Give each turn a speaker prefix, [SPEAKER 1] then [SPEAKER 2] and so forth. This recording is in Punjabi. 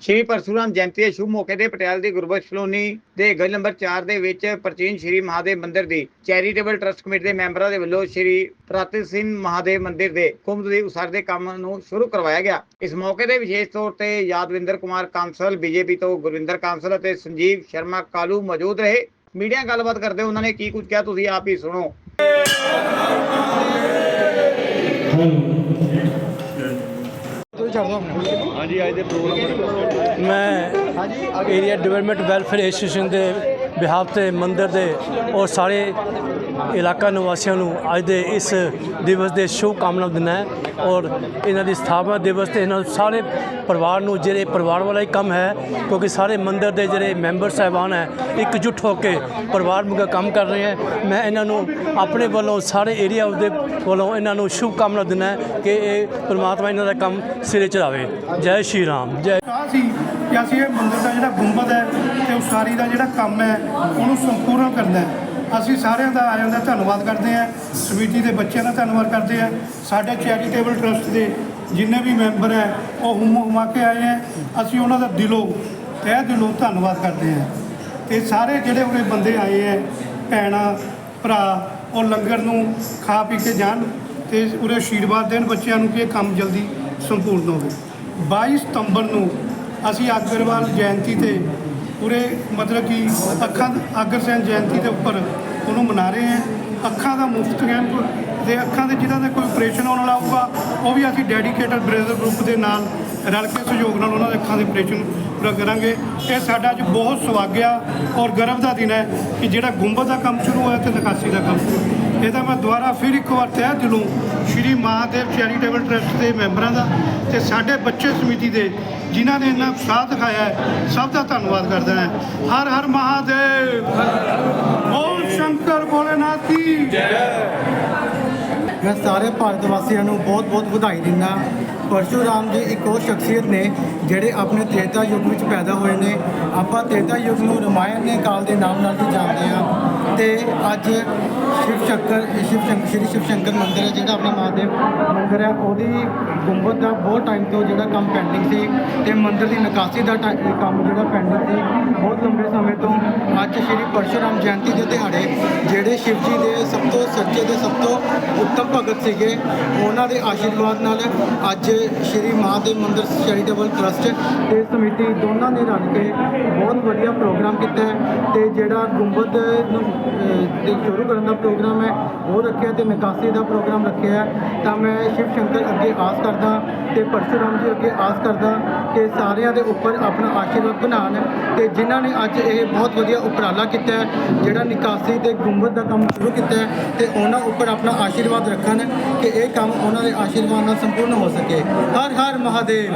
[SPEAKER 1] ਸ਼੍ਰੀ ਪਰਸ਼ੂਰਾਮ ਜਯੰਤੀ ਦੇ ਸ਼ੁਭ ਮੌਕੇ ਤੇ ਪਟਿਆਲਾ ਦੀ ਗੁਰਬਖਸ਼ ਕਲੋਨੀ ਦੇ ਗਲੀ ਨੰਬਰ 4 ਦੇ ਵਿੱਚ ਪ੍ਰਾਚੀਨ ਸ਼੍ਰੀ ਮਹਾਦੇਵ ਮੰਦਿਰ ਦੀ ਚੈਰੀਟੇਬਲ ਟਰਸਟ ਕਮੇਟੀ ਦੇ ਮੈਂਬਰਾਂ ਦੇ ਵੱਲੋਂ ਸ਼੍ਰੀ ਪ੍ਰਾਤਿ ਸਿੰਘ ਮਹਾਦੇਵ ਮੰਦਿਰ ਦੇ ਕੁੰਭ ਦੀ ਉਸਾਰੀ ਦੇ ਕੰਮ ਨੂੰ ਸ਼ੁਰੂ ਕਰਵਾਇਆ ਗਿਆ। ਇਸ ਮੌਕੇ ਤੇ ਵਿਸ਼ੇਸ਼ ਤੌਰ ਤੇ ਯਾਦਵਿੰਦਰ ਕੁਮਾਰ ਕਾਂਸਲ, ਬੀਜੇਪੀ ਤੋਂ ਗੁਰਵਿੰਦਰ ਕਾਂਸਲ ਅਤੇ ਸੰਜੀਵ ਸ਼ਰਮਾ ਕਾਲੂ ਮੌਜੂਦ ਰਹੇ। ਮੀਡੀਆ ਗੱਲਬਾਤ ਕਰਦੇ ਉਹਨਾਂ ਨੇ ਕੀ ਕੁਝ ਕਿਹਾ, ਤੁਸੀਂ ਆਪ ਹੀ ਸੁਣੋ।
[SPEAKER 2] ਹਾਂਜੀ ਅੱਜ ਦੇ ਪ੍ਰੋਗਰਾਮ
[SPEAKER 3] ਮੈਂ ਏਰੀਆ ਡਿਵੈਲਪਮੈਂਟ ਵੈਲਫੇਅਰ ਐਸੋਸੀਏਸ਼ਨ ਦੇ ਬਿਹਾਫ ਤੇ ਮੰਦਿਰ ਦੇ ਔਰ ਸਾਰੇ ਇਲਾਕਾ ਨਿਵਾਸੀਆਂ ਨੂੰ ਅੱਜ ਦੇ ਇਸ ਦਿਵਸ ਦੇ ਸ਼ੁਭ ਕਾਮਨਾ ਦਿੰਦਾ ਹੈ ਔਰ ਇਹਨਾਂ ਦੀ ਸਥਾਪਨਾ ਦਿਵਸ ਤੇ ਇਹਨਾਂ ਸਾਰੇ ਪਰਿਵਾਰ ਨੂੰ ਜਿਹੜੇ ਪਰਿਵਾਰ ਵਾਲਾ ਹੀ ਕੰਮ ਹੈ, ਕਿਉਂਕਿ ਸਾਰੇ ਮੰਦਿਰ ਦੇ ਜਿਹੜੇ ਮੈਂਬਰ ਸਾਹਿਬਾਨ ਹੈ, ਇਕਜੁੱਟ ਹੋ ਕੇ ਪਰਿਵਾਰ ਮੁਗਾ ਕੰਮ ਕਰ ਰਹੇ ਹੈ। ਮੈਂ ਇਹਨਾਂ ਨੂੰ ਆਪਣੇ ਵੱਲੋਂ, ਸਾਰੇ ਏਰੀਆ ਦੇ ਵੱਲੋਂ ਇਹਨਾਂ ਨੂੰ ਸ਼ੁਭ ਕਾਮਨਾ ਦਿੰਦਾ ਕਿ ਇਹ ਪਰਮਾਤਮਾ ਇਹਨਾਂ ਦਾ ਕੰਮ ਸਿਰੇ ਚੜਾਵੇ ਜੈ ਸ਼੍ਰੀ ਰਾਮ, ਜੈ
[SPEAKER 4] ਕਿ ਅਸੀਂ ਇਹ ਮੰਦਿਰ ਦਾ ਜਿਹੜਾ ਗੁੰਬਦ ਹੈ ਤੇ ਉਸਾਰੀ ਦਾ ਜਿਹੜਾ ਕੰਮ ਹੈ, ਉਹਨੂੰ ਸੰਪੂਰਨ ਕਰਨਾ ਹੈ। ਅਸੀਂ ਸਾਰਿਆਂ ਦਾ ਆਇਆਂ ਦਾ ਧੰਨਵਾਦ ਕਰਦੇ ਹਾਂ। ਸਮਿਤੀ ਦੇ ਬੱਚਿਆਂ ਦਾ ਧੰਨਵਾਦ ਕਰਦੇ ਹਾਂ। ਸਾਡੇ ਚੈਰੀਟੇਬਲ ਟਰਸਟ ਦੇ ਜਿੰਨੇ ਵੀ ਮੈਂਬਰ ਹੈ, ਉਹ ਹੁਮ ਹੁਮਾ ਕੇ ਆਏ ਹੈ। ਅਸੀਂ ਉਹਨਾਂ ਦਾ ਦਿਲੋਂ, ਤਹਿ ਦਿਲੋਂ ਧੰਨਵਾਦ ਕਰਦੇ ਹਾਂ। ਤੇ ਸਾਰੇ ਜਿਹੜੇ ਉਰੇ ਬੰਦੇ ਆਏ ਹੈ, ਭੈਣਾਂ, ਭਰਾ, ਉਹ ਲੰਗਰ ਨੂੰ ਖਾ ਪੀ ਕੇ ਜਾਣ ਤੇ ਉਰੇ ਆਸ਼ੀਰਵਾਦ ਦੇਣ ਬੱਚਿਆਂ ਨੂੰ ਕਿ ਇਹ ਕੰਮ ਜਲਦੀ ਸੰਪੂਰਨ ਹੋਵੇ। 22 ਸਤੰਬਰ ਨੂੰ ਅਸੀਂ ਅਗਰਵਾਲ ਜਯੰਤੀ ਤੇ ਪੂਰੇ ਮਤਲਬ ਕਿ ਅੱਖਾਂ ਅਗਰ ਸੈਨ ਜਯੰਤੀ ਦੇ ਉੱਪਰ ਉਹਨੂੰ ਮਨਾ ਰਹੇ ਹਾਂ, ਅੱਖਾਂ ਦਾ ਮੁਫਤ ਕੈਂਪ ਤੇ ਅੱਖਾਂ ਦੇ ਜਿਹਨਾਂ ਦਾ ਕੋਈ ਆਪਰੇਸ਼ਨ ਹੋਣ ਵਾਲਾ ਹੋਊਗਾ, ਉਹ ਵੀ ਅਸੀਂ ਡੈਡੀਕੇਟਡ ਬ੍ਰਦਰ ਗਰੁੱਪ ਦੇ ਨਾਲ ਰਲ ਕੇ ਸਹਿਯੋਗ ਨਾਲ ਉਹਨਾਂ ਦੇ ਅੱਖਾਂ ਦੇ ਆਪਰੇਸ਼ਨ ਪੂਰਾ ਕਰਾਂਗੇ। ਇਹ ਸਾਡਾ ਅੱਜ ਬਹੁਤ ਸਵਾਗਿਆ ਔਰ ਗਰਵ ਦਾ ਦਿਨ ਹੈ ਕਿ ਜਿਹੜਾ ਗੁੰਬਦ ਦਾ ਕੰਮ ਸ਼ੁਰੂ ਹੋਇਆ ਤੇ ਨਿਕਾਸੀ ਦਾ ਕੰਮ ਸ਼ੁਰੂ ਇਹਦਾ ਮੈਂ ਦੁਬਾਰਾ ਫਿਰ ਇੱਕ ਵਾਰ ਤਹਿ ਦਿਲੋਂ ਸ਼੍ਰੀ ਮਹਾਦੇਵ ਚੈਰੀਟੇਬਲ ਟਰਸਟ ਦੇ ਮੈਂਬਰਾਂ ਦਾ ਤੇ ਸਾਡੇ ਬੱਚੇ ਸਮਿਤੀ ਦੇ ਜਿਨ੍ਹਾਂ ਨੇ ਇੰਨਾ ਉਤਸ਼ਾਹ ਦਿਖਾਇਆ ਹੈ, ਸਭ ਦਾ ਧੰਨਵਾਦ ਕਰਦਾ ਹਾਂ। ਹਰ ਹਰ ਮਹਾਦੇਵ। ਓਮ ਸ਼ੰਕਰ ਭੋਲੇਨਾਥ ਕੀ
[SPEAKER 5] ਮੈਂ ਸਾਰੇ ਭਾਰਤ ਵਾਸੀਆਂ ਨੂੰ ਬਹੁਤ-ਬਹੁਤ ਵਧਾਈ ਦਿੰਦਾ। ਪਰਸ਼ੂਰਾਮ ਜੀ ਇੱਕ ਉਹ ਸ਼ਖਸੀਅਤ ਨੇ, ਜਿਹੜੇ ਆਪਣੇ ਤ੍ਰੇਤਾ ਯੁੱਗ ਵਿੱਚ ਪੈਦਾ ਹੋਏ ਨੇ। ਆਪਾਂ ਤ੍ਰੇਤਾ ਯੁੱਗ ਨੂੰ ਰਮਾਇਣ ਦੇ ਕਾਲ ਦੇ ਨਾਮ ਨਾਲ ਵੀ ਜਾਣਦੇ ਹਾਂ। ਤੇ ਅੱਜ ਸ਼ਿਵ ਸ਼ੰਕਰ ਸ਼ਿਵ ਸ਼ੰਕਰ ਸ਼੍ਰੀ ਸ਼ਿਵ ਸ਼ੰਕਰ ਮੰਦਿਰ ਹੈ, ਜਿਹੜਾ ਆਪਣਾ ਮਹਾਦੇਵ ਮੰਦਿਰ ਹੈ, ਉਹਦੀ ਗੁੰਬਦ ਦਾ ਬਹੁਤ ਟਾਈਮ ਤੋਂ ਜਿਹੜਾ ਕੰਮ ਪੈਂਡਿੰਗ ਸੀ। ਤੇ ਮੰਦਿਰ ਦੀ ਨਿਕਾਸੀ ਦਾ ਟਾ- ਕੰਮ ਜਿਹੜਾ ਪੈਂਡਿੰਗ ਸੀ, ਬਹੁਤ ਲੰਬੇ ਸਮੇਂ ਤੋਂ ਅੱਜ ਸ਼੍ਰੀ ਪਰਸ਼ੂਰਾਮ ਜਯੰਤੀ ਦੇ ਦਿਹਾੜੇ ਜਿਹੜੇ ਸ਼ਿਵ ਜੀ ਦੇ ਸਭ ਤੋਂ ਸੱਚੇ ਤੇ ਸਭ ਤੋਂ ਉੱਤਮ ਭਗਤ ਸੀਗੇ, ਉਹਨਾਂ ਦੇ ਆਸ਼ੀਰਵਾਦ ਨਾਲ ਅੱਜ ਸ਼੍ਰੀ ਮਹਾਦੇਵ ਮੰਦਿਰ ਚੈਰੀਟੇਬਲ ਟਰਸਟ ਤੇ ਸਮਿਤੀ ਦੋਨਾਂ ਨੇ ਰਲ ਕੇ ਬਹੁਤ ਵਧੀਆ ਪ੍ਰੋਗਰਾਮ ਕੀਤਾ ਹੈ ਤੇ ਜਿਹੜਾ ਗੁੰਬਦ ਨੂੰ ਸ਼ੁਰੂ ਕਰਨ ਦਾ ਪ੍ਰੋਗਰਾਮ ਹੈ, ਉਹ ਰੱਖਿਆ ਤੇ ਨਿਕਾਸੀ ਦਾ ਪ੍ਰੋਗਰਾਮ ਰੱਖਿਆ ਤਾਂ ਮੈਂ ਸ਼ਿਵ ਸ਼ੰਕਰ ਅੱਗੇ ਆਸ ਕਰਦਾ ਤੇ ਪਰਸ਼ੁਰਾਮ ਜੀ ਅੱਗੇ ਆਸ ਕਰਦਾ ਕਿ ਸਾਰਿਆਂ ਦੇ ਉੱਪਰ ਆਪਣਾ ਆਸ਼ੀਰਵਾਦ ਬਣਾਉਣ ਤੇ ਜਿਨ੍ਹਾਂ ਨੇ ਅੱਜ ਇਹ ਬਹੁਤ ਵਧੀਆ ਉਪਰਾਲਾ ਕੀਤਾ ਜਿਹੜਾ ਨਿਕਾਸੀ ਤੇ ਗੁੰਬਦ ਦਾ ਕੰਮ ਸ਼ੁਰੂ ਕੀਤਾ ਹੈ ਤੇ ਉਹਨਾਂ ਉੱਪਰ ਆਪਣਾ ਆਸ਼ੀਰਵਾਦ ਰੱਖਣ ਕਿ ਇਹ ਕੰਮ ਉਹਨਾਂ ਦੇ ਆਸ਼ੀਰਵਾਦ ਨਾਲ ਸੰਪੂਰਨ ਹੋ ਸਕੇ। ਹਰ ਹਰ ਮਹਾਦੇਵ